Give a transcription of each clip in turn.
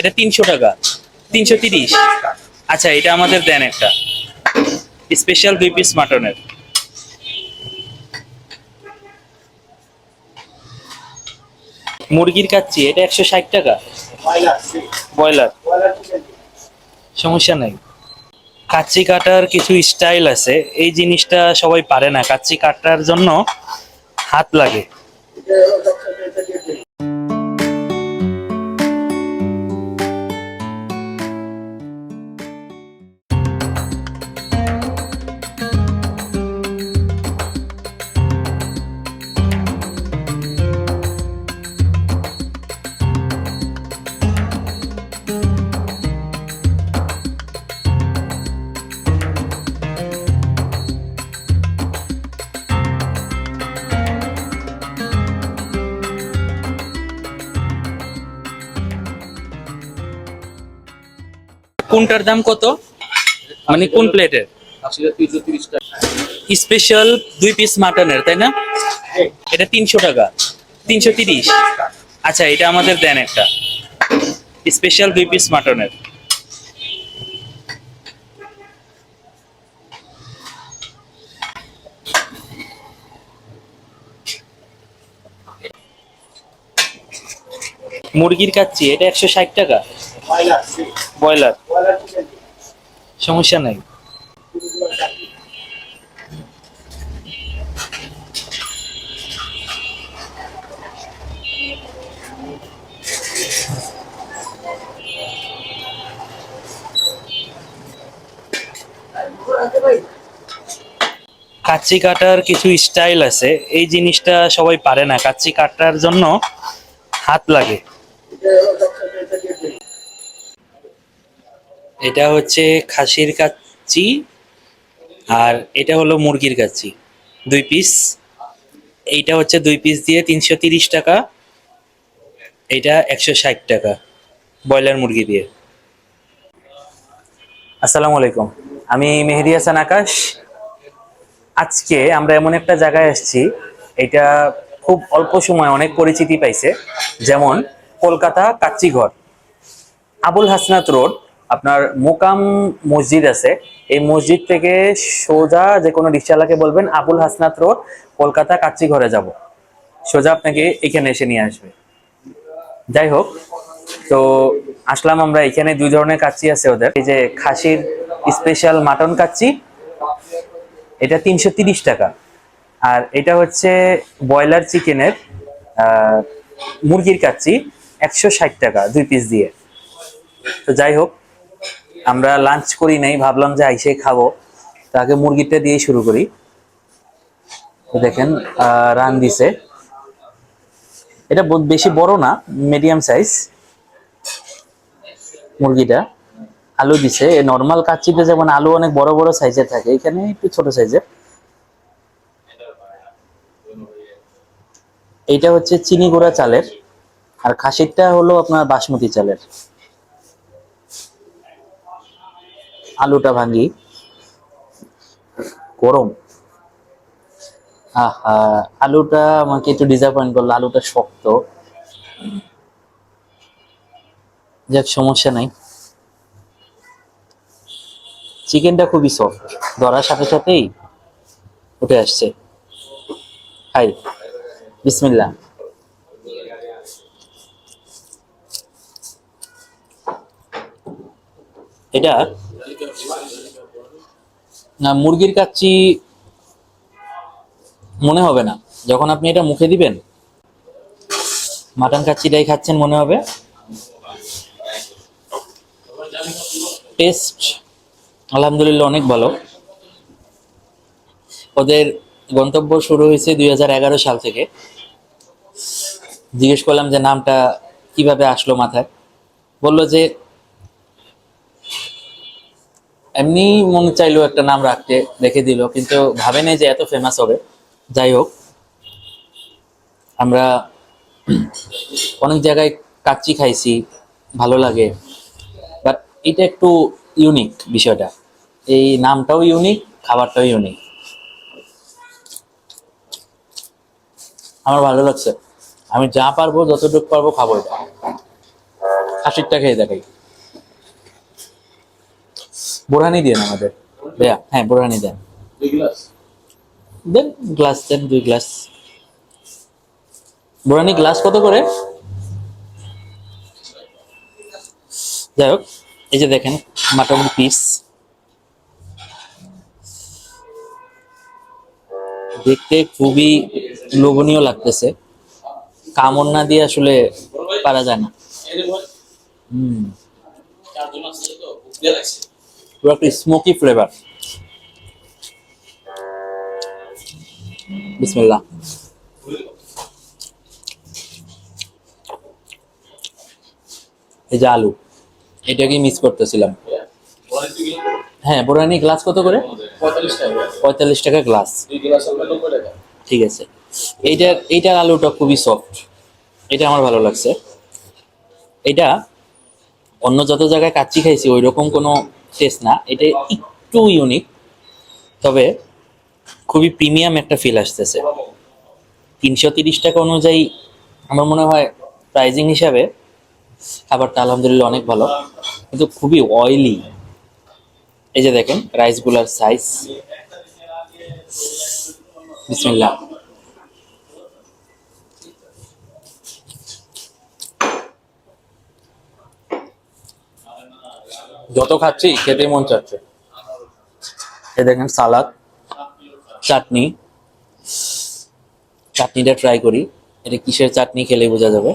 এটা তিনশো টাকা। তিনশো তিরিশ। আচ্ছা এটা আমাদের দেন একটা। স্পেশাল দুই পিস মাটনের মুরগির কাচ্ছি এটা একশো ষাট টাকা। ব্রয়লার। সমস্যা নাই। কাচ্চি কাটার কিছু স্টাইল আছে। এই জিনিসটা সবাই পারে না। কাচ্চি কাটার জন্য হাত লাগে। কোনটার দাম কত? মানে কোন প্লেটের স্পেশাল দুই পিস মাটনের তাই না? এটা তিনশো টাকা। তিনশো তিরিশ। আচ্ছা এটা আমাদের দেন একটা। স্পেশাল দুই পিস মাটনের মুরগির কাচ্ছি এটা একশো ষাট টাকা। ব্রয়লার সমস্যা নাই। কাচ্চি কাটার কিছু স্টাইল আছে। এই জিনিসটা সবাই পারে না। কাচ্চি কাটার জন্য হাত লাগে। এটা হচ্ছে খাসির কাচ্চি আর এটা হলো মুরগির কাচ্চি, দুই পিস এইটা হচ্ছে দুই পিস দিয়ে তিনশো তিরিশ টাকা। এইটা একশো ষাট টাকা ব্রয়লার মুরগি দিয়ে। আসসালামু আলাইকুম। আমি মেহেদি হাসান আকাশ। আজকে আমরা এমন একটা জায়গায় এসেছি এটা খুব অল্প সময় অনেক পরিচিতি পাইছে। যেমন কলকাতা কাচ্চিঘর আবুল হাসনাত রোড। আপনার মোকাম মসজিদ আছে। এই মসজিদ থেকে সোজা যে কোনো রিক্সাওয়ালাকে বলবেন, আবুল হাসনাত রোড, কলকাতা কাচ্চিঘরে যাব। সোজা আপনাকে এখানে এসে নিয়ে আসবে। যাই হোক, তো আসলাম আমরা এখানে, দুই ধরনের কাচ্চি আছে ওদের। এই যে খাসির স্পেশাল মাটন কাচ্চি, এটা তিনশো টাকা। আর এটা হচ্ছে ব্রয়লার চিকেনের মুরগির কাচ্চি একশো ষাট টাকা দুই পিস দিয়ে। তো যাই হোক আমরা লাঞ্চ করি নাই, ভাবলাম যে আইসে খাব। তাকে মুরগিটা দিয়ে শুরু করি। দেখেন রান দিছে। এটা বেশি বড় না মিডিয়াম সাইজ মুরগিটা। আলু দিছে। নর্মাল কাচ্চিতে যেমন আলু অনেক বড় বড় সাইজের থাকে, এখানে একটু ছোট সাইজের এইটা হচ্ছে চিনি গুঁড়া চালের। আর খাসিরটা হলো আপনার বাসমতি চালের। আলুটা ভাঙ্গি গরম। আলুটা আমাকে একটু ডিসঅ্যাপয়েন্ট করল, আলুটা শক্ত। যাক, সমস্যা নাই। চিকেনটা খুবই সফট ধরার সাথে সাথেই উঠে আসছে। হাই, বিসমিল্লাহ। এটা না, মুরগির কাচ্চি মনে হবে না। যখন আপনি এটা মুখে দিবেন, মাটন কাচ্চিটাই খাচ্ছেন মনে হবে। টেস্ট আলহামদুলিল্লাহ অনেক ভালো। ওদের গন্তব্য শুরু হয়েছে দুই হাজার এগারো সাল থেকে। জিজ্ঞেস করলাম যে নামটা কীভাবে আসলো মাথায়। বলল যে এমনি মনে চাইলো একটা নাম রাখতে, রেখে দিল, কিন্তু ভাবে নাই যে এত ফেমাস হবে। যাই হোক, আমরা অনেক জায়গায় কাচ্চি খাইছি, ভালো লাগে। বাট এটা একটু ইউনিক বিষয়টা। এই নামটাও ইউনিক খাবারটাও ইউনিক আমার ভালো লাগছে। আমি যা পারব, যতটুকু পারব খাব এটা। খাসিরটা খেয়ে দেখাই। বোরহানি দেন আমাদের। ভাইয়া হ্যাঁ বোরহানি দেন। দেন গ্লাস দেন দুই গ্লাস বোরানি গ্লাস কত করে? যাই হোক, এই যে দেখেন মাটন পিস দেখতে খুবই লোভনীয় লাগতেছে। কামড় না দিয়ে আসলে পারা যায় না। হুম। পুরো স্মোকি ফ্লেভার বিসমিল্লাহ। এই যে আলু এটাকেই মিস করতেছিলাম। হ্যাঁ বোরানি গ্লাস কত করে? পঁয়তাল্লিশ টাকা গ্লাস ঠিক আছে। এইটার এইটার আলুটা খুবই সফট এটা আমার ভালো লাগছে। এটা অন্য যত জায়গায় কাচ্চি খাইছি ওই রকম কোনো টেস্ট না এটা একটু ইউনিক তবে খুবই প্রিমিয়াম একটা ফিল আসতেছে। তিনশো তিরিশ টাকা অনুযায়ী আমার মনে হয় প্রাইজিং হিসাবে খাবারটা আলহামদুলিল্লাহ অনেক ভালো, কিন্তু খুবই অয়েলি এই যে দেখেন রাইসগুলার সাইজ বিসমিল্লাহ। যত খাচ্ছি খেতে মন চাচ্ছে। এ দেখেন সালাদ, চাটনি। চাটনিটা ট্রাই করি। এটা কিসের চাটনি খেলে বোঝা যাবে।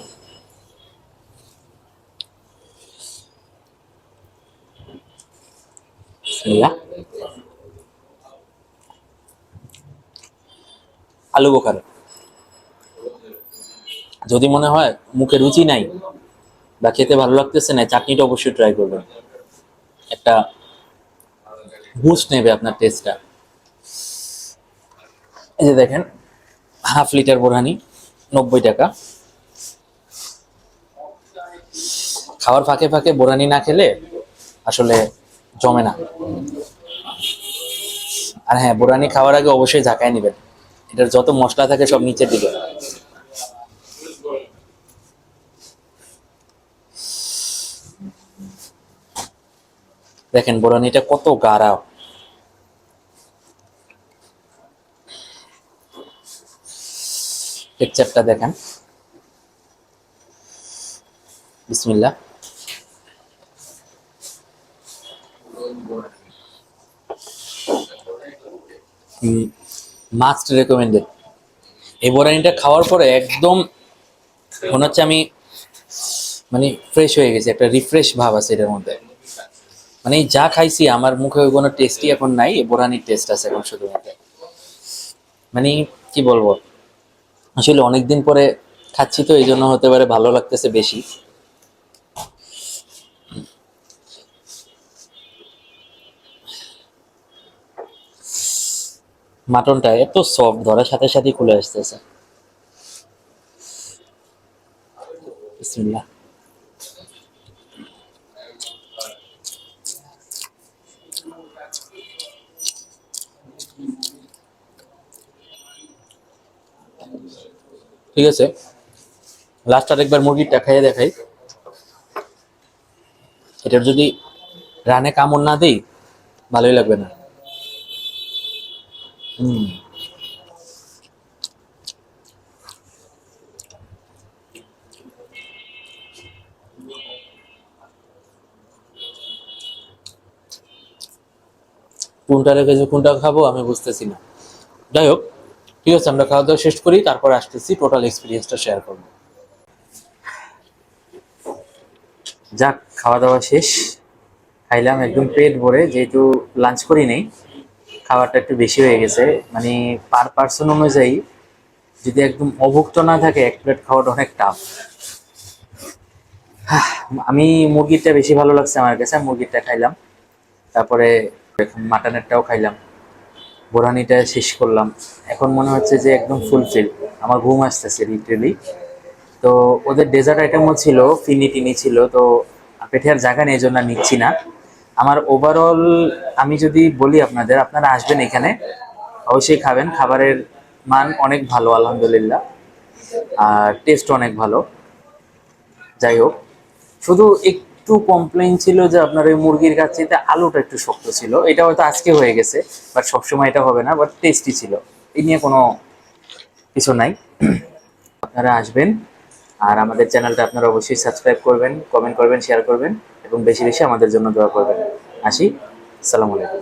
আলু বোখারা। যদি মনে হয় মুখে রুচি নাই বা খেতে ভালো লাগতেছে না, চাটনিটা অবশ্যই ট্রাই করবেন। একটা বুস্ট নেবে আপনার টেস্টটা এই যে দেখেন হাফ লিটার বোরহানি, নব্বই টাকা। খাওয়ার ফাঁকে ফাঁকে বোরানি না খেলে আসলে জমে না। আর হ্যাঁ বোরানি খাওয়ার আগে অবশ্যই ঝাঁকায় নেবেন। এটার যত মশলা থাকে সব নিচের দিকে। দেখেন বোরানিটা কত গাঢ়া। টেক্সচারটা দেখেন। বিসমিল্লাহ। মাস্ট রেকমেন্ডেড এই বোরানিটা খাওয়ার পরে একদম মনে হচ্ছে আমি মানে ফ্রেশ হয়ে গেছি, একটা রিফ্রেশ ভাব আছে এটার মধ্যে। মানে যা খাইছি, আমার মুখে ওই কোনো টেস্টই এখন নাই বোরানির টেস্ট আছে এখন শুধুমাত্র। মানে কি বলব? আসলে অনেকদিন পরে খাচ্ছি তো এই জন্য হতে পারে ভালো লাগতেছে বেশি। মাটনটা এত সফট ধরার সাথে সাথে খুলে আসতেছে। বিসমিল্লাহ। ঠিক আছে? লাস্ট আর একবার মুরগিটা খাইয়ে দেখাই। এটার যদি রানে কামড় না দেই, ভালোই লাগবে না। কোনটা রেখেছে, কোনটা খাব, আমি বুঝতেছি না। যাই হোক। ঠিক আছে, আমরা খাওয়া দাওয়া শেষ করি, তারপর আসতেছি টোটাল এক্সপিরিয়েন্সটা শেয়ার করব। যাক, খাওয়া দাওয়া শেষ। খাইলাম একদম পেট ভরে, যেহেতু লাঞ্চ করি নেই, খাবারটা একটু বেশি হয়ে গেছে। মানে পার পার্সন অনুযায়ী, যদি একদম অভুক্ত না থাকে, এক প্লেট খাওয়াটা অনেক টাফ আমি মুরগিরটা বেশি ভালো লাগছে আমার কাছে, মুরগিরটা খাইলাম। তারপরে মাটনেরটাও খাইলাম। বোরানিটা শেষ করলাম। এখন মনে হচ্ছে যে একদম ফুলফিল আমার ঘুম আসতেছে লিটারেলি তো ওদের ডেজার্ট আইটেমও ছিল, ফিনি টিনি ছিল, তো পেটে আর জায়গা নেই জন্য নিচ্ছি না। আমার ওভারঅল আমি যদি বলি আপনাদের, আপনারা আসবেন এখানে, অবশ্যই খাবেন। খাবারের মান অনেক ভালো, আলহামদুলিল্লাহ। আর টেস্ট অনেক ভালো। যাই হোক, শুধু একটু কমপ্লেন ছিল যে আপনার ওই মুরগির কাচ্চিতে আলুটা একটু শক্ত ছিল। এটা হয়তো আজকে হয়ে গেছে বাট সবসময় এটা হবে না বাট টেস্টি ছিল। এই নিয়ে কোনো কিছু নাই। আপনারা আসবেন, আর আমাদের চ্যানেলটা আপনারা অবশ্যই সাবস্ক্রাইব করবেন কমেন্ট করবেন শেয়ার করবেন, এবং বেশি বেশি আমাদের জন্য দোয়া করবেন। আসি সালাম আলাইকুম।